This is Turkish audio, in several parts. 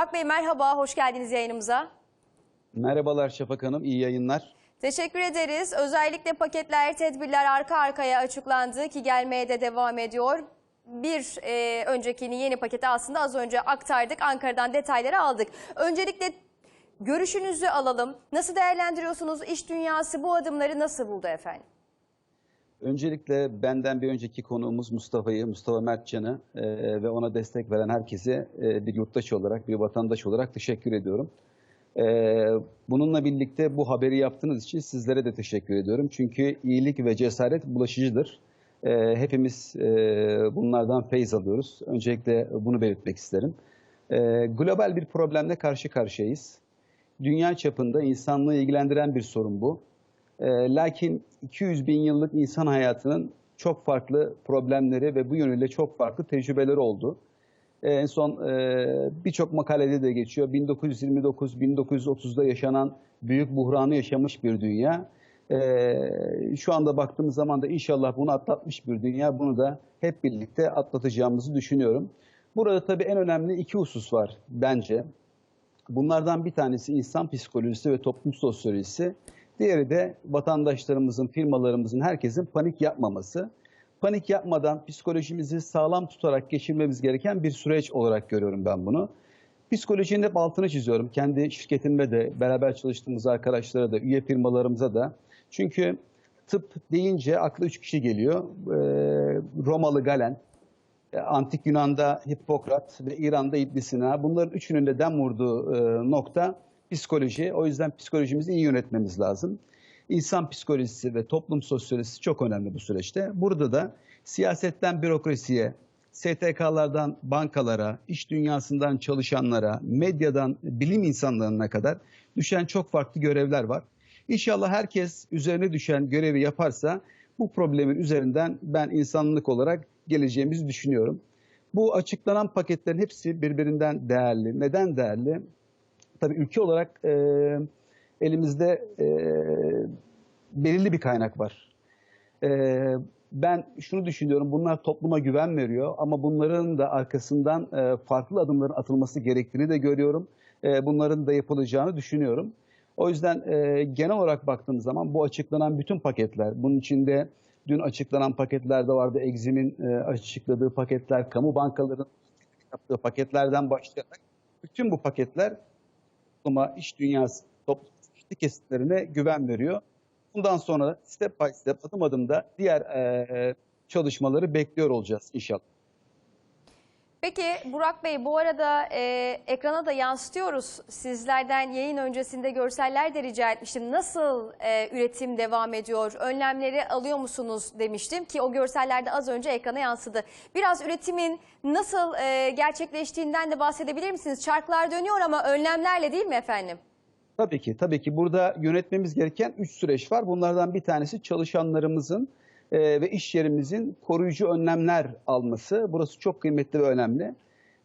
Burak Bey merhaba, hoş geldiniz yayınımıza. Merhabalar Şafak Hanım, iyi yayınlar. Teşekkür ederiz. Özellikle paketler, tedbirler arka arkaya açıklandı ki gelmeye de devam ediyor. Bir e, öncekini yeni paketi aslında az önce aktardık. Ankara'dan detayları aldık. Öncelikle görüşünüzü alalım. Nasıl değerlendiriyorsunuz? İş dünyası bu adımları nasıl buldu efendim? Öncelikle benden bir önceki konuğumuz Mustafa'yı, Mustafa Mertcan'ı e, ve ona destek veren herkese e, bir yurttaş olarak, bir vatandaş olarak teşekkür ediyorum. E, bununla birlikte bu haberi yaptığınız için sizlere de teşekkür ediyorum. Çünkü iyilik ve cesaret bulaşıcıdır. E, hepimiz e, bunlardan feyz alıyoruz. Öncelikle bunu belirtmek isterim. E, global bir problemle karşı karşıyayız. Dünya çapında insanlığı ilgilendiren bir sorun bu. E, lakin 200 bin yıllık insan hayatının çok farklı problemleri ve bu yönüyle çok farklı tecrübeleri oldu. E, en son e, birçok makalede de geçiyor. 1929-1930'da yaşanan büyük buhranı yaşamış bir dünya. E, şu anda baktığımız zaman da inşallah bunu atlatmış bir dünya. Bunu da hep birlikte atlatacağımızı düşünüyorum. Burada tabii en önemli iki husus var bence. Bunlardan bir tanesi insan psikolojisi ve toplum sosyolojisi. Diğeri de vatandaşlarımızın, firmalarımızın, herkesin panik yapmaması. Panik yapmadan psikolojimizi sağlam tutarak geçirmemiz gereken bir süreç olarak görüyorum ben bunu. Psikolojinin hep altını çiziyorum. Kendi şirketimde de, beraber çalıştığımız arkadaşlara da, üye firmalarımıza da. Çünkü tıp deyince akla üç kişi geliyor. Ee, Romalı Galen, e, Antik Yunan'da Hippokrat ve İran'da İbn Sina. Bunların üçünün de dem vurduğu e, nokta psikoloji. O yüzden psikolojimizi iyi yönetmemiz lazım. İnsan psikolojisi ve toplum sosyolojisi çok önemli bu süreçte. Burada da siyasetten bürokrasiye, STK'lardan bankalara, iş dünyasından çalışanlara, medyadan bilim insanlarına kadar düşen çok farklı görevler var. İnşallah herkes üzerine düşen görevi yaparsa bu problemin üzerinden ben insanlık olarak geleceğimizi düşünüyorum. Bu açıklanan paketlerin hepsi birbirinden değerli. Neden değerli? Tabii ülke olarak e, elimizde e, belirli bir kaynak var. E, ben şunu düşünüyorum, bunlar topluma güven veriyor ama bunların da arkasından e, farklı adımların atılması gerektiğini de görüyorum. E, bunların da yapılacağını düşünüyorum. O yüzden e, genel olarak baktığımız zaman bu açıklanan bütün paketler, bunun içinde dün açıklanan paketler de vardı, Exim'in e, açıkladığı paketler, kamu bankalarının yaptığı paketlerden başlayarak bütün bu paketler topluma, iş dünyası, toplum kesimlerine güven veriyor. Bundan sonra step by step, adım adım da diğer e, çalışmaları bekliyor olacağız inşallah. Peki Burak Bey bu arada e, ekrana da yansıtıyoruz. Sizlerden yayın öncesinde görseller de rica etmiştim. Nasıl e, üretim devam ediyor? Önlemleri alıyor musunuz demiştim ki o görseller de az önce ekrana yansıdı. Biraz üretimin nasıl e, gerçekleştiğinden de bahsedebilir misiniz? Çarklar dönüyor ama önlemlerle değil mi efendim? Tabii ki, tabii ki. Burada yönetmemiz gereken üç süreç var. Bunlardan bir tanesi çalışanlarımızın e, ve iş yerimizin koruyucu önlemler alması. Burası çok kıymetli ve önemli.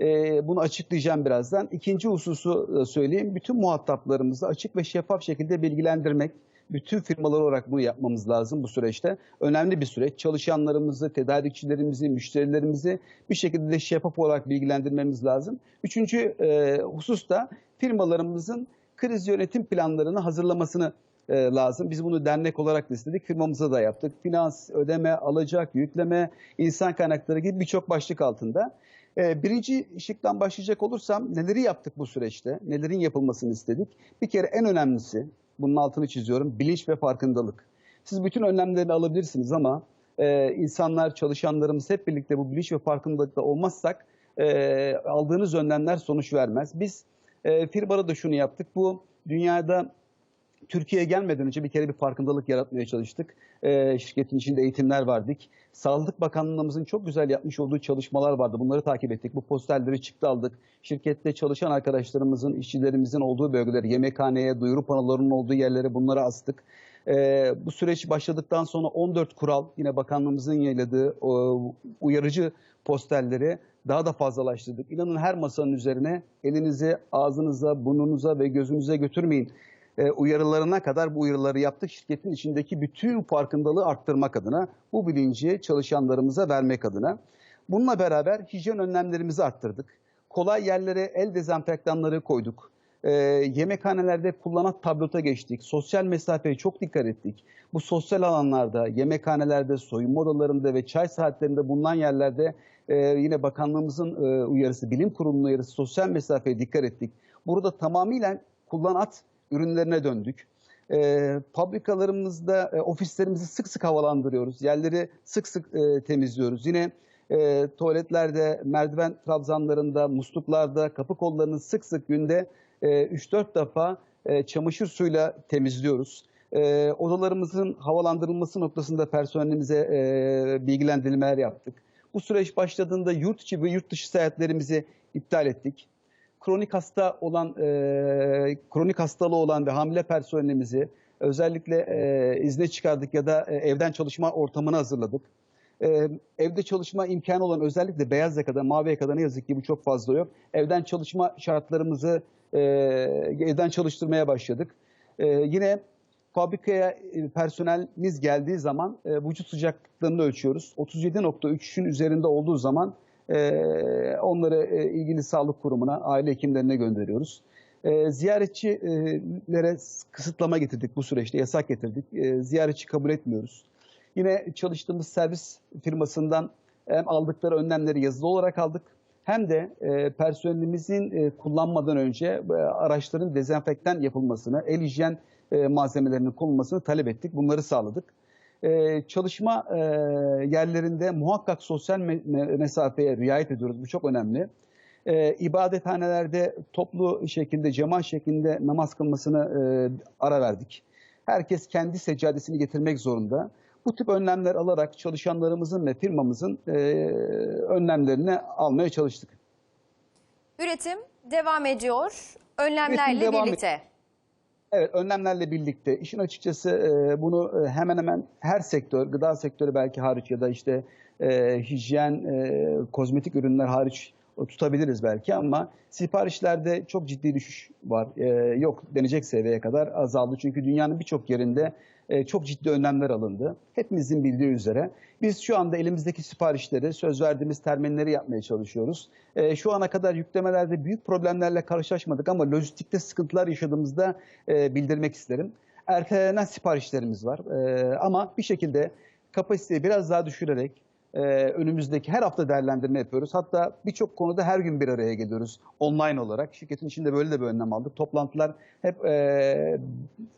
E, bunu açıklayacağım birazdan. İkinci hususu e, söyleyeyim. Bütün muhataplarımızı açık ve şeffaf şekilde bilgilendirmek. Bütün firmalar olarak bunu yapmamız lazım bu süreçte. Önemli bir süreç. Çalışanlarımızı, tedarikçilerimizi, müşterilerimizi bir şekilde de şeffaf olarak bilgilendirmemiz lazım. Üçüncü e, husus da firmalarımızın kriz yönetim planlarını hazırlamasını e, lazım. Biz bunu dernek olarak da istedik. Firmamıza da yaptık. Finans, ödeme, alacak, yükleme, insan kaynakları gibi birçok başlık altında. E, birinci şıktan başlayacak olursam neleri yaptık bu süreçte? Nelerin yapılmasını istedik? Bir kere en önemlisi, bunun altını çiziyorum, bilinç ve farkındalık. Siz bütün önlemleri alabilirsiniz ama e, insanlar, çalışanlarımız hep birlikte bu bilinç ve farkındalıkta olmazsak e, aldığınız önlemler sonuç vermez. Biz e, firmada da şunu yaptık. Bu dünyada Türkiye'ye gelmeden önce bir kere bir farkındalık yaratmaya çalıştık. E, şirketin içinde eğitimler verdik. Sağlık Bakanlığımızın çok güzel yapmış olduğu çalışmalar vardı. Bunları takip ettik. Bu posterleri çıktı aldık. Şirkette çalışan arkadaşlarımızın, işçilerimizin olduğu bölgeleri, yemekhaneye, duyuru panolarının olduğu yerlere bunları astık. E, bu süreç başladıktan sonra 14 kural yine bakanlığımızın yayınladığı e, uyarıcı posterleri daha da fazlalaştırdık. İnanın her masanın üzerine elinizi ağzınıza, burnunuza ve gözünüze götürmeyin e, uyarılarına kadar bu uyarıları yaptık. Şirketin içindeki bütün farkındalığı arttırmak adına, bu bilinci çalışanlarımıza vermek adına. Bununla beraber hijyen önlemlerimizi arttırdık. kolay yerlere el dezenfektanları koyduk. Ee, yemekhanelerde kullanan tablota geçtik. Sosyal mesafeye çok dikkat ettik. Bu sosyal alanlarda, yemekhanelerde, soyunma odalarında ve çay saatlerinde bulunan yerlerde e, yine bakanlığımızın e, uyarısı, bilim kurulunun uyarısı sosyal mesafeye dikkat ettik. Burada tamamıyla kullanat ürünlerine döndük. E, fabrikalarımızda, e, ofislerimizi sık sık havalandırıyoruz. Yerleri sık sık e, temizliyoruz. Yine e, tuvaletlerde, merdiven trabzanlarında, musluklarda, kapı kollarını sık sık günde e, 3-4 defa e, çamaşır suyla temizliyoruz. E, odalarımızın havalandırılması noktasında personelimize e, bilgilendirmeler yaptık. Bu süreç başladığında yurt içi ve yurt dışı seyahatlerimizi iptal ettik. Kronik hasta olan, e, kronik hastalığı olan ve hamile personelimizi özellikle e, izne çıkardık ya da e, evden çalışma ortamını hazırladık. Ee, evde çalışma imkanı olan özellikle beyaz yakada, mavi yakada ne yazık ki bu çok fazla yok. Evden çalışma şartlarımızı e, evden çalıştırmaya başladık. E, yine fabrikaya e, personelimiz geldiği zaman e, vücut sıcaklıklarını ölçüyoruz. 37.3'ün üzerinde olduğu zaman e, onları e, ilgili sağlık kurumuna, aile hekimlerine gönderiyoruz. E, ziyaretçilere kısıtlama getirdik bu süreçte, yasak getirdik. E, ziyaretçi kabul etmiyoruz. Yine çalıştığımız servis firmasından hem aldıkları önlemleri yazılı olarak aldık hem de e, personelimizin e, kullanmadan önce e, araçların dezenfektan yapılmasını, el hijyen e, malzemelerinin konulmasını talep ettik. Bunları sağladık. E, çalışma e, yerlerinde muhakkak sosyal me- me- mesafeye riayet ediyoruz. Bu çok önemli. E, ibadethanelerde toplu şekilde, cemaat şeklinde namaz kılmasını e, ara verdik. Herkes kendi seccadesini getirmek zorunda. Bu tip önlemler alarak çalışanlarımızın ve firmamızın e, önlemlerini almaya çalıştık. Üretim devam ediyor. Önlemlerle Üretim devam birlikte. Evet, önlemlerle birlikte. İşin açıkçası e, bunu e, hemen hemen her sektör, gıda sektörü belki hariç ya da işte e, hijyen, e, kozmetik ürünler hariç tutabiliriz belki ama siparişlerde çok ciddi düşüş var. E, yok denecek seviyeye kadar azaldı. Çünkü dünyanın birçok yerinde e, çok ciddi önlemler alındı. Hepimizin bildiği üzere. Biz şu anda elimizdeki siparişleri, söz verdiğimiz terminleri yapmaya çalışıyoruz. E, şu ana kadar yüklemelerde büyük problemlerle karşılaşmadık ama lojistikte sıkıntılar yaşadığımızda e, bildirmek isterim. Ertelenen siparişlerimiz var E, ama bir şekilde kapasiteyi biraz daha düşürerek e, önümüzdeki her hafta değerlendirme yapıyoruz. Hatta birçok konuda her gün bir araya geliyoruz online olarak. Şirketin içinde böyle de bir önlem aldık. Toplantılar hep e,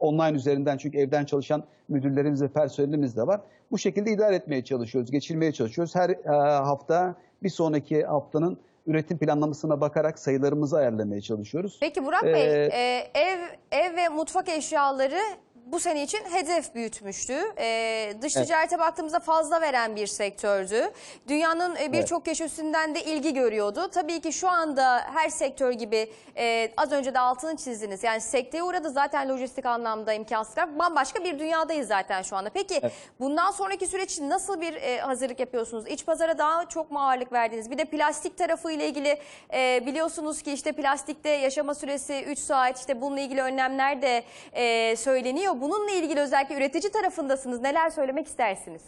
online üzerinden çünkü evden çalışan müdürlerimiz ve personelimiz de var. Bu şekilde idare etmeye çalışıyoruz, geçirmeye çalışıyoruz. Her e, hafta bir sonraki haftanın üretim planlamasına bakarak sayılarımızı ayarlamaya çalışıyoruz. Peki Burak Bey, Ee, e, ev ev ve mutfak eşyaları bu sene için hedef büyütmüştü. E, dış Evet. ticarete baktığımızda fazla veren bir sektördü. Dünyanın e, birçok köşesinden de ilgi görüyordu. Tabii ki şu anda her sektör gibi e, az önce de altını çizdiniz. Yani sekteye uğradı zaten lojistik anlamda imkansızlıklar. Bambaşka bir dünyadayız zaten şu anda. Peki Evet. bundan sonraki süreç için nasıl bir e, hazırlık yapıyorsunuz? İç pazara daha çok mu ağırlık verdiniz? Bir de plastik tarafı ile ilgili e, biliyorsunuz ki işte plastikte yaşama süresi 3 saat işte bununla ilgili önlemler de e, söyleniyor. Bununla ilgili özellikle üretici tarafındasınız. Neler söylemek istersiniz?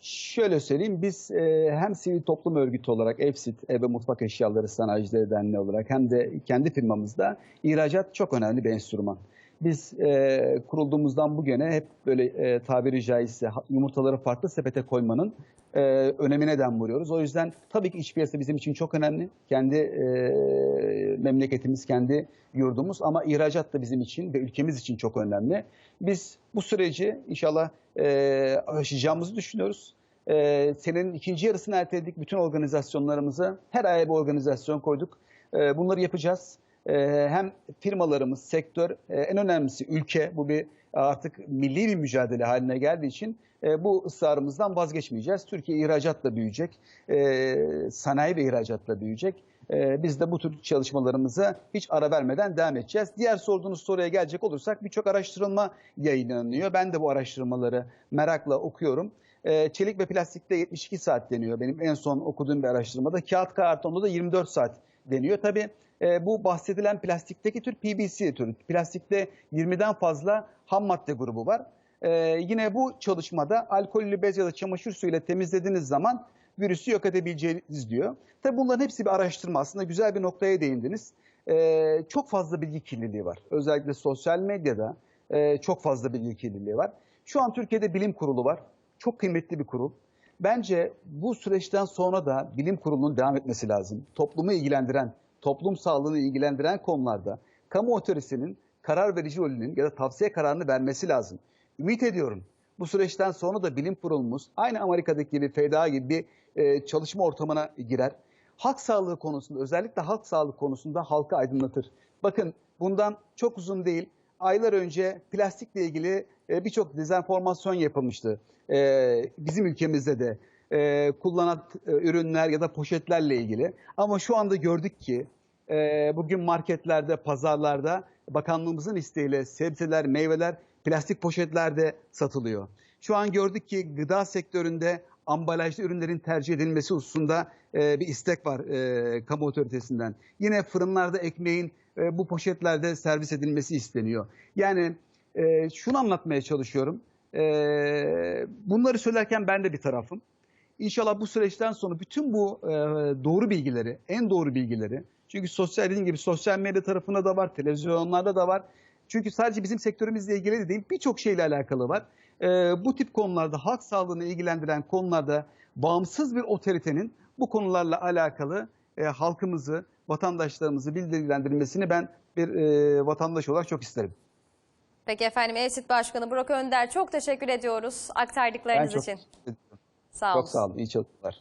Şöyle söyleyeyim, biz e, hem sivil toplum örgütü olarak EFSİT, Ev ve Mutfak Eşyaları Sanayicileri Derneği olarak hem de kendi firmamızda ihracat çok önemli bir enstrüman. Biz e, kurulduğumuzdan bugüne hep böyle e, tabiri caizse yumurtaları farklı sepete koymanın e, önemine den vuruyoruz. O yüzden tabii ki iç piyasa bizim için çok önemli. Kendi e, memleketimiz, kendi yurdumuz ama ihracat da bizim için ve ülkemiz için çok önemli. Biz bu süreci inşallah e, aşacağımızı düşünüyoruz. E, senenin ikinci yarısını erteledik. Bütün organizasyonlarımızı her aya bir organizasyon koyduk. E, bunları yapacağız. E, hem firmalarımız, sektör, e, en önemlisi ülke. Bu bir artık milli bir mücadele haline geldiği için e, bu ısrarımızdan vazgeçmeyeceğiz. Türkiye ihracatla büyüyecek, e, sanayi ve ihracatla büyüyecek. E, biz de bu tür çalışmalarımıza hiç ara vermeden devam edeceğiz. Diğer sorduğunuz soruya gelecek olursak birçok araştırma yayınlanıyor. Ben de bu araştırmaları merakla okuyorum. E, çelik ve plastikte 72 saat deniyor benim en son okuduğum bir araştırmada. Kağıt kartonda da 24 saat deniyor. Tabii e, bu bahsedilen plastikteki tür PVC türü. Plastikte 20'den fazla ham madde grubu var. E, yine bu çalışmada alkollü bez ya da çamaşır suyuyla temizlediğiniz zaman virüsü yok edebileceğiniz diyor. Tabii bunların hepsi bir araştırma. Aslında güzel bir noktaya değindiniz. Ee, çok fazla bilgi kirliliği var. Özellikle sosyal medyada e, çok fazla bilgi kirliliği var. Şu an Türkiye'de bilim kurulu var. Çok kıymetli bir kurul. Bence bu süreçten sonra da bilim kurulunun devam etmesi lazım. Toplumu ilgilendiren, toplum sağlığını ilgilendiren konularda kamu otoritesinin karar verici rolünün ya da tavsiye kararını vermesi lazım. Ümit ediyorum bu süreçten sonra da bilim kurulumuz aynı Amerika'daki gibi FDA gibi bir e, çalışma ortamına girer. Halk sağlığı konusunda özellikle halk sağlığı konusunda halkı aydınlatır. Bakın bundan çok uzun değil aylar önce plastikle ilgili e, birçok dezenformasyon yapılmıştı. E, bizim ülkemizde de e, kullanan e, ürünler ya da poşetlerle ilgili. Ama şu anda gördük ki e, bugün marketlerde, pazarlarda bakanlığımızın isteğiyle sebzeler, meyveler plastik poşetlerde satılıyor. Şu an gördük ki gıda sektöründe ambalajlı ürünlerin tercih edilmesi hususunda e, bir istek var e, kamu otoritesinden. Yine fırınlarda ekmeğin e, bu poşetlerde servis edilmesi isteniyor. Yani e, şunu anlatmaya çalışıyorum. E, bunları söylerken ben de bir tarafım. İnşallah bu süreçten sonra bütün bu e, doğru bilgileri, en doğru bilgileri, çünkü sosyal dediğim gibi sosyal medya tarafında da var, televizyonlarda da var. Çünkü sadece bizim sektörümüzle ilgili de değil, birçok şeyle alakalı var. E, bu tip konularda, halk sağlığını ilgilendiren konularda bağımsız bir otoritenin bu konularla alakalı e, halkımızı, vatandaşlarımızı bilgilendirmesini ben bir e, vatandaş olarak çok isterim. Peki efendim ESİT Başkanı Burak Önder çok teşekkür ediyoruz Ben aktardıklarınız çok, için. Sağ olun. çok sağ olun. İyi çalışmalar.